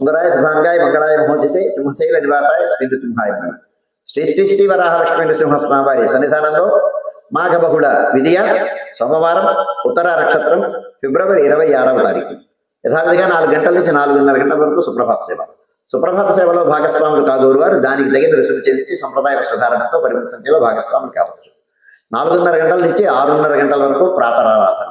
సుందరాయ శుభాంగాయ మంగళాయ మహోజసే సింహశైల నివాసాయ శ్రీ నృసింహాయ శ్రీ శ్రీ శ్రీ వరాహ లక్ష్మీ నృసింహస్వామి వారి సన్నిధానంలో మాఘ బహుళ సోమవారం ఉత్తర నక్షత్రం ఫిబ్రవరి ఇరవై ఆరవ తారీఖు. యథావిధిగా నాలుగు గంటల నుంచి నాలుగున్నర గంటల వరకు సుప్రభాత సేవ. సుప్రభాత సేవలో భాగస్వాములు కాగోరు వారు దానికి తగిన రుసుము చెల్లించి సంప్రదాయ వస్త్రధారణతో పరిమిత సంఖ్యలో భాగస్వాములు కావచ్చు. నాలుగున్నర గంటల నుంచి ఆరున్నర గంటల వరకు ప్రాతరారాధన.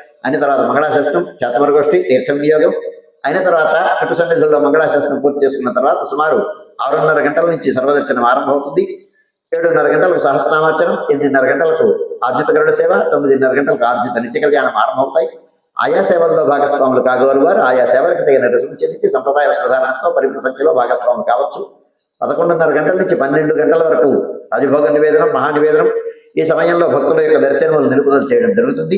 అయిన తర్వాత మంగళాశాసనం చేతమరగోష్ఠి తీర్థం వినియోగం. అయిన తర్వాత చుట్టు సన్నిధుల్లో మంగళాశాసనం పూర్తి చేసుకున్న తర్వాత సుమారు ఆరున్నర గంటల నుంచి సర్వదర్శనం ఆరంభమవుతుంది. ఏడున్నర గంటలకు సహస్రామార్చనం ఎనిమిదిన్నర గంటలకు ఆర్జిత గరుడ సేవ తొమ్మిదిన్నర గంటలకు ఆర్జిత నిత్య కళ్యాణం ఆరంభమవుతాయి. ఆయా సేవల్లో భాగస్వాములు కాగోరు వారు. ఆయా సేవలకు తగిన రుసుము చెల్లించి సంప్రదాయ వస్త్రధారణతో పరిమిత సంఖ్యలో భాగస్వాములు కావచ్చు. పదకొండున్నర గంటల నుంచి పన్నెండు గంటల వరకు రాజభోగ నివేదనం మహానివేదనం ఈ సమయంలో భక్తుల యొక్క దర్శనములు నిలుపుదల చేయడం జరుగుతుంది.